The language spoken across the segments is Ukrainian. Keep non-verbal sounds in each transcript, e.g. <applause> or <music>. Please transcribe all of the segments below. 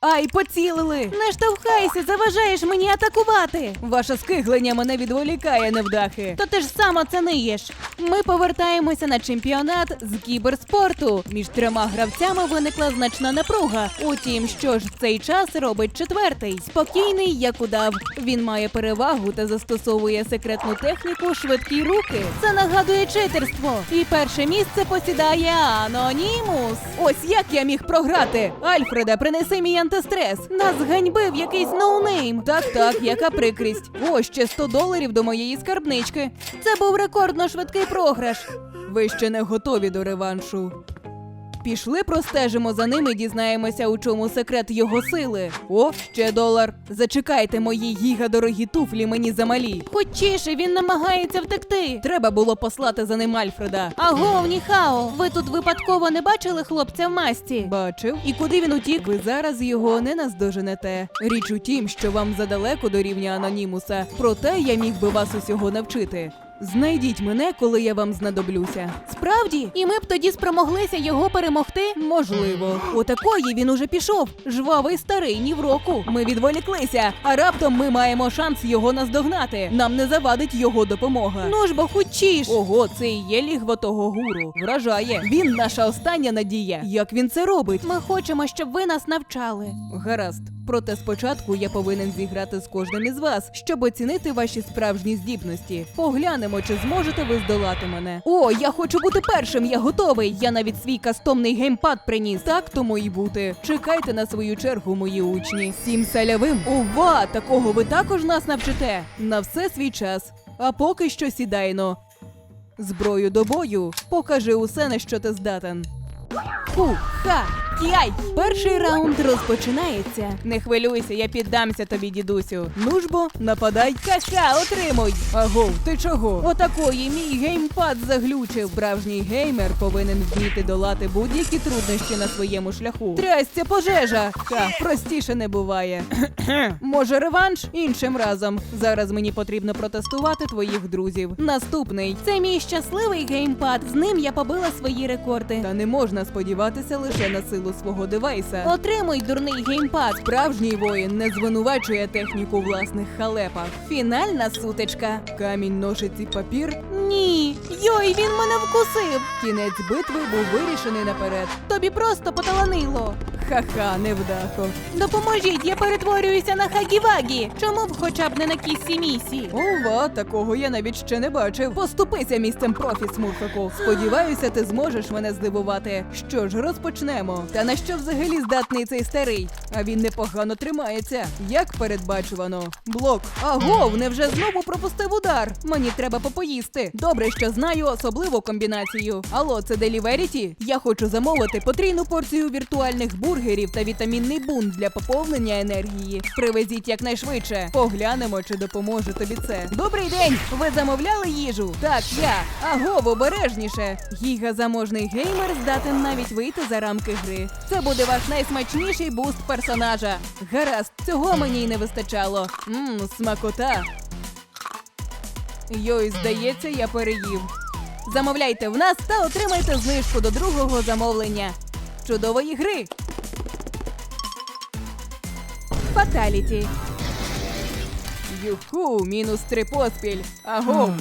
Ай, поцілили! Не штовхайся, заважаєш мені атакувати! Ваше скиглення мене відволікає, невдахи. То ти ж сам оцениєш. Ми повертаємося на чемпіонат з кіберспорту. Між трьома гравцями виникла значна напруга. Утім, що ж в цей час робить четвертий? Спокійний, як удав. Він має перевагу та застосовує секретну техніку швидкі руки. Це нагадує читерство. І перше місце посідає Анонімус. Ось як я міг програти. Альфреда, принеси мій антистрес. Нас ганьбив якийсь ноунейм. Так, так, яка прикрість. Ось ще 100 доларів до моєї скарбнички. Це був рекордно швидкий програш. Ви ще не готові до реваншу. Пішли простежимо за ним і дізнаємося, у чому секрет його сили. О, ще долар. Зачекайте мої гіга-дорогі туфлі мені замалі. Хочіше, він намагається втекти. Треба було послати за ним Альфреда. Аго, Ніхао, ви тут випадково не бачили хлопця в масті? Бачив. І куди він утік? Ви зараз його не наздоженете. Річ у тім, що вам задалеко до рівня анонімуса. Проте я міг би вас усього навчити. Знайдіть мене, коли я вам знадоблюся. Справді, і ми б тоді спромоглися його перемогти? Можливо. Отакої він уже пішов. Жвавий старий ні в року. Ми відволіклися, а раптом ми маємо шанс його наздогнати. Нам не завадить його допомога. Ну ж бо хочеш. Ого, це і є лігво того гуру. Вражає. Він наша остання надія. Як він це робить? Ми хочемо, щоб ви нас навчали. Гаразд. Проте спочатку я повинен зіграти з кожним із вас, щоб оцінити ваші справжні здібності. Поглянемо, чи зможете ви здолати мене. О, я хочу бути першим. Я готовий. Я навіть свій кастомний геймпад приніс. Так тому і бути. Чекайте на свою чергу, мої учні. Сім салявим. Ова, такого ви також нас навчите. На все свій час. А поки що сідайно. Зброю до бою. Покажи усе, на що ти здатен. Фу, ха! Перший раунд розпочинається. Не хвилюйся, я піддамся тобі, дідусю. Ну ж бо, нападай, каша, отримуй. Агов, ти чого? Отакої мій геймпад заглючив. Справжній геймер повинен вміти долати будь-які труднощі на своєму шляху. Трясця пожежа! Ха, простіше не буває. <clears throat> Може, реванш іншим разом. Зараз мені потрібно протестувати твоїх друзів. Наступний це мій щасливий геймпад. З ним я побила свої рекорди. Та не можна сподіватися лише на силу свого девайса. Отримуй дурний геймпад. Справжній воїн не звинувачує техніку власних халепах. Фінальна сутичка. Камінь, ножиці, папір. Ні. Йой, він мене вкусив. Кінець битви був вирішений наперед. Тобі просто поталанило. Ха-ха, невдахо. Допоможіть, я перетворююся на Хагівагі. Чому б хоча б не на кісі місі? Ова, такого я навіть ще не бачив. Поступися місцем профі, смурфику. Сподіваюся, ти зможеш мене здивувати. Що ж, розпочнемо. Та на що взагалі здатний цей старий? А він непогано тримається. Як передбачувано. Блок. Агов, невже знову пропустив удар? Мені треба попоїсти. Добре, що знаю особливу комбінацію. Алло, це Деліверіті? Я хочу замовити потрійну порцію віртуальних бургерів та вітамінний бунт для поповнення енергії. Привезіть якнайшвидше. Поглянемо, чи допоможе тобі це. Добрий день! Ви замовляли їжу? Так, я. Агов, обережніше. Гіга заможний геймер здатен навіть вийти за рамки гри. Це буде ваш найсмачніший буст персонажа. Гаразд, цього мені й не вистачало. Мм, смакота. Йой, здається, я переїв. Замовляйте в нас та отримайте знижку до другого замовлення. Чудової гри! Фаталіті. Юху, мінус три поспіль. Аго,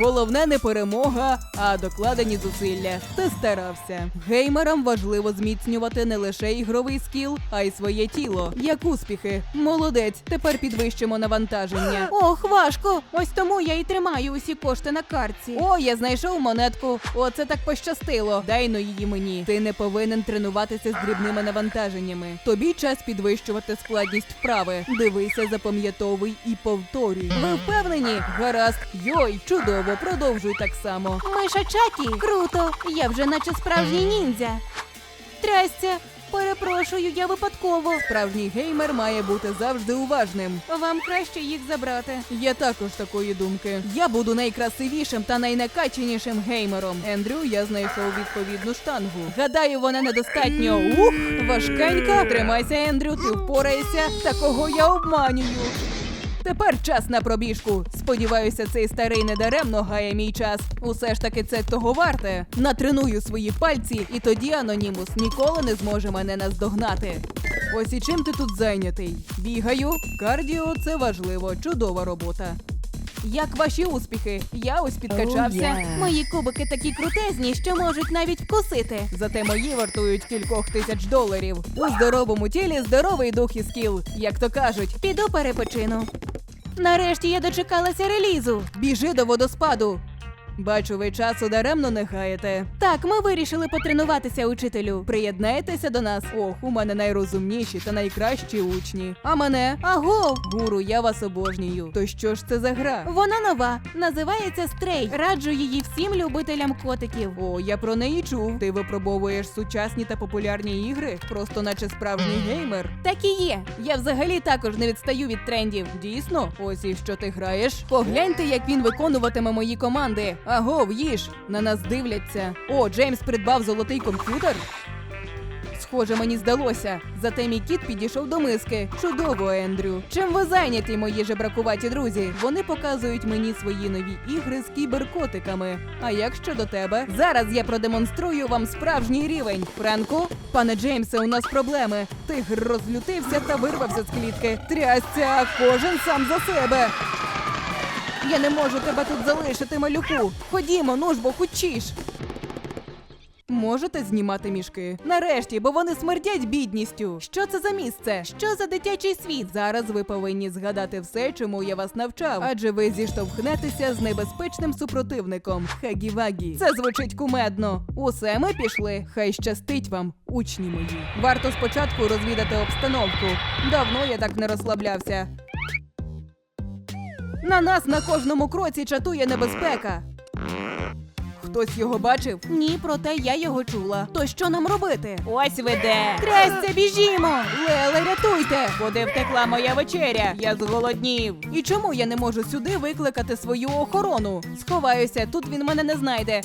головне не перемога, а докладені зусилля. Ти старався. Геймерам важливо зміцнювати не лише ігровий скіл, а й своє тіло. Як успіхи. Молодець, тепер підвищимо навантаження. Ох, важко. Ось тому я і тримаю усі кошти на картці. О, я знайшов монетку. Оце так пощастило. Дай но її мені. Ти не повинен тренуватися з дрібними навантаженнями. Тобі час підвищувати складність вправи. Дивися, запам'ятовуй і повторюй. Ви впевнені? Гаразд. Йой, чудово, продовжуй так само. Миша Чакі, круто. Я вже наче справжній ніндзя. Трясця. Перепрошую, я випадково. Справжній геймер має бути завжди уважним. Вам краще їх забрати. Я також такої думки. Я буду найкрасивішим та найнакаченішим геймером. Ендрю, я знайшов відповідну штангу. Гадаю, вона недостатньо. Ух, важкенька. Тримайся, Ендрю, ти впораєшся. Такого я обманюю. Тепер час на пробіжку. Сподіваюся, цей старий недаремно гає мій час. Усе ж таки це того варте. Натреную свої пальці, і тоді анонімус ніколи не зможе мене наздогнати. Ось і чим ти тут зайнятий? Бігаю. Кардіо це важливо, чудова робота. Як ваші успіхи? Я ось підкачався. Oh, yeah. Мої кубики такі крутезні, що можуть навіть вкусити. Зате мої вартують кількох тисяч доларів. У здоровому тілі здоровий дух і скіл. Як то кажуть, піду перепочину. Нарешті я дочекалася релізу. Біжи до водоспаду. Бачу, ви часу даремно не гаєте. Так, ми вирішили потренуватися, учителю. Приєднаєтеся до нас. Ох, у мене найрозумніші та найкращі учні. А мене? Аго! Гуру, я вас обожнюю. То що ж це за гра? Вона нова. Називається Стрей. Раджу її всім любителям котиків. О, я про неї чув. Ти випробовуєш сучасні та популярні ігри, просто наче справжній геймер. Так і є. Я взагалі також не відстаю від трендів. Дійсно, ось і що ти граєш. Погляньте, як він виконуватиме мої команди. Аго, їж! На нас дивляться. О, Джеймс придбав золотий комп'ютер. Схоже, мені здалося. Зате мій кіт підійшов до миски. Чудово, Ендрю. Чим ви зайняті, мої жебракуваті друзі? Вони показують мені свої нові ігри з кіберкотиками. А як щодо тебе? Зараз я продемонструю вам справжній рівень. Френку, пане Джеймсе, у нас проблеми. Тигр розлютився та вирвався з клітки. Трясця, кожен сам за себе. Я не можу тебе тут залишити, малюку. Ходімо, ну ж бо хочеш. Можете знімати мішки? Нарешті, бо вони смердять бідністю. Що це за місце? Що за дитячий світ? Зараз ви повинні згадати все, чому я вас навчав, адже ви зіштовхнетеся з небезпечним супротивником Хагі-Вагі. Це звучить кумедно. Усе ми пішли. Хай щастить вам, учні мої. Варто спочатку розвідати обстановку. Давно я так не розслаблявся. На нас на кожному кроці чатує небезпека. Хтось його бачив? Ні, проте я його чула. То що нам робити? Ось ви де. Трясся, біжімо! Леле, рятуйте! Куди втекла моя вечеря? Я зголоднів. І чому я не можу сюди викликати свою охорону? Сховаюся, тут він мене не знайде.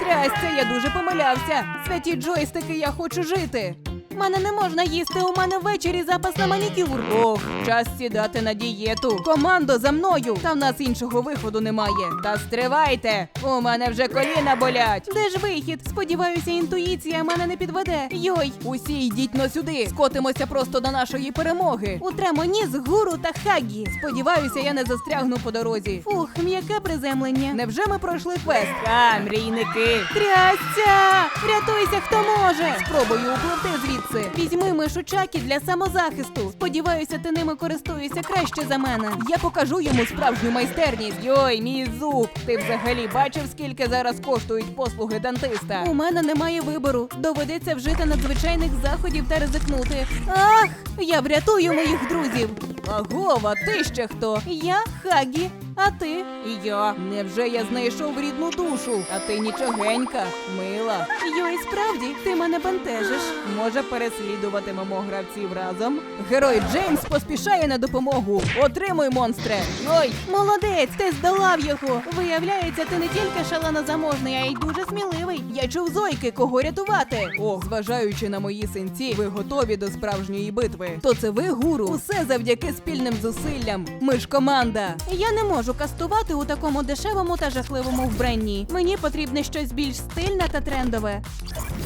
Трясся, я дуже помилявся. Святі джойстики, я хочу жити. Мене не можна їсти, у мене ввечері запас на манікюр. Ох, час сідати на дієту. Командо за мною. Та в нас іншого виходу немає. Та стривайте! У мене вже коліна болять. Де ж вихід? Сподіваюся, інтуїція мене не підведе. Йой, усі йдіть но сюди. Скотимося просто до нашої перемоги. Утремо ніс, гуру та хагі. Сподіваюся, я не застрягну по дорозі. Фух, м'яке приземлення. Невже ми пройшли квест? А, мрійники. Трясця! Рятуйся, хто може! Спробую upливти звідси. Візьми мишу Чакі для самозахисту. Сподіваюся, ти ними користуєшся краще за мене. Я покажу йому справжню майстерність. Йой, мій зуб. Ти взагалі бачив, скільки зараз коштують послуги дантиста? У мене немає вибору. Доведеться вжити надзвичайних заходів та ризикнути. Ах, я врятую моїх друзів. Агова, ти ще хто? Я Хагі. А ти? І я. Невже я знайшов рідну душу? А ти нічогенька, мила. Йой, справді, ти мене бентежиш. Може, переслідуватимемо гравців разом? Герой Джеймс поспішає на допомогу. Отримуй, монстре! Йой! Молодець, ти здолав його. Виявляється, ти не тільки шаленозаможний, а й дуже сміливий. Я чув зойки, кого рятувати. Ох, зважаючи на мої синці, ви готові до справжньої битви. То це ви, гуру? Усе завдяки спільним зусиллям. Ми ж команда. Я не можу кастувати у такому дешевому та жахливому вбранні. Мені потрібне щось більш стильне та трендове.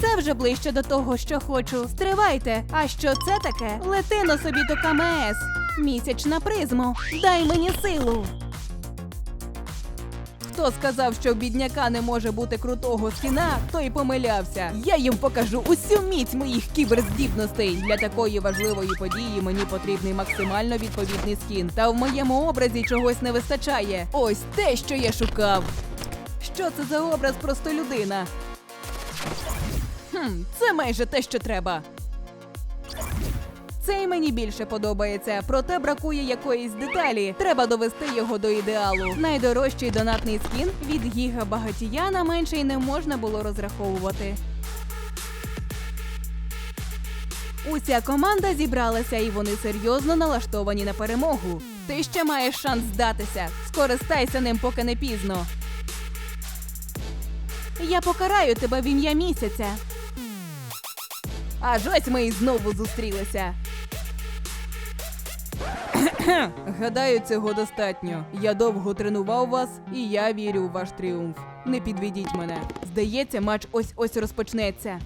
Це вже ближче до того, що хочу. Стривайте. А що це таке? Летино собі до КМС. Місячна призму. Дай мені силу. Хто сказав, що в бідняка не може бути крутого скіна, той помилявся. Я їм покажу усю міць моїх кіберздібностей. Для такої важливої події мені потрібний максимально відповідний скін. Та в моєму образі чогось не вистачає. Ось те, що я шукав. Що це за образ простолюдина? Хм, це майже те, що треба. Цей мені більше подобається, проте бракує якоїсь деталі. Треба довести його до ідеалу. Найдорожчий донатний скін від Гіга Багатія на менший не можна було розраховувати. Уся команда зібралася і вони серйозно налаштовані на перемогу. Ти ще маєш шанс здатися. Скористайся ним, поки не пізно. Я покараю тебе в ім'я місяця. Аж ось ми і знову зустрілися. Гадаю, цього достатньо. Я довго тренував вас, і я вірю у ваш тріумф. Не підведіть мене. Здається, матч ось ось розпочнеться.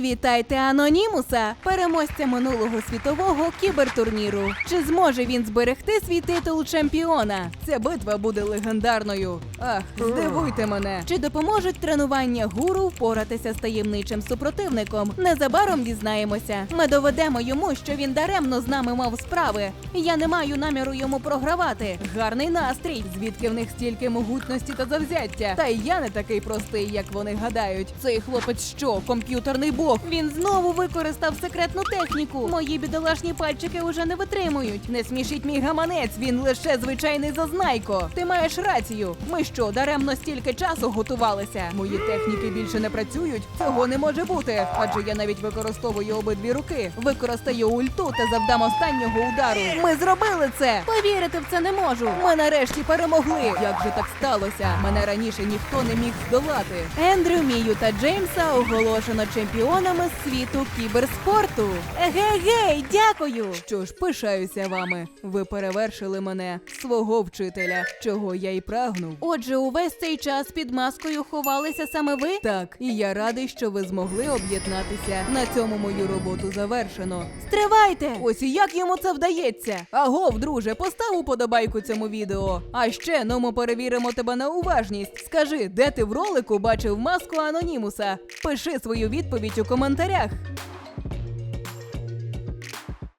Вітайте Анонімуса, переможця минулого світового кібертурніру. Чи зможе він зберегти свій титул чемпіона? Ця битва буде легендарною. Ах, здивуйте мене. Чи допоможуть тренування гуру впоратися з таємничим супротивником? Незабаром дізнаємося. Ми доведемо йому, що він даремно з нами мав справи. Я не маю наміру йому програвати. Гарний настрій. Звідки в них стільки могутності та завзяття? Та й я не такий простий, як вони гадають. Цей хлопець що, комп'ютерний бог? Він знову використав секретну техніку. Мої бідолашні пальчики уже не витримують. Не смішіть мій гаманець, він лише звичайний зазнайко. Ти маєш рацію. Ми що, даремно стільки часу готувалися? Мої техніки більше не працюють. Цього не може бути. Адже я навіть використовую обидві руки. Використаю ульту та завдам останнього удару. Ми зробили це. Повірити в це не можу. Ми нарешті перемогли. Як же так сталося? Мене раніше ніхто не міг здолати. Ендрю, Мію та Джеймса оголошено чемпіонами світу кіберспорту. Егей-гей, дякую! Що ж, пишаюся вами. Ви перевершили мене, свого вчителя, чого я й прагнув. Отже, увесь цей час під маскою ховалися саме ви? Так, і я радий, що ви змогли об'єднатися. На цьому мою роботу завершено. Стривайте! Ось і як йому це вдається. Агов, друже, постав уподобайку цьому відео. А ще ну ми перевіримо тебе на уважність. Скажи, де ти в ролику бачив маску анонімуса? Пиши свою відповідь у коментарях.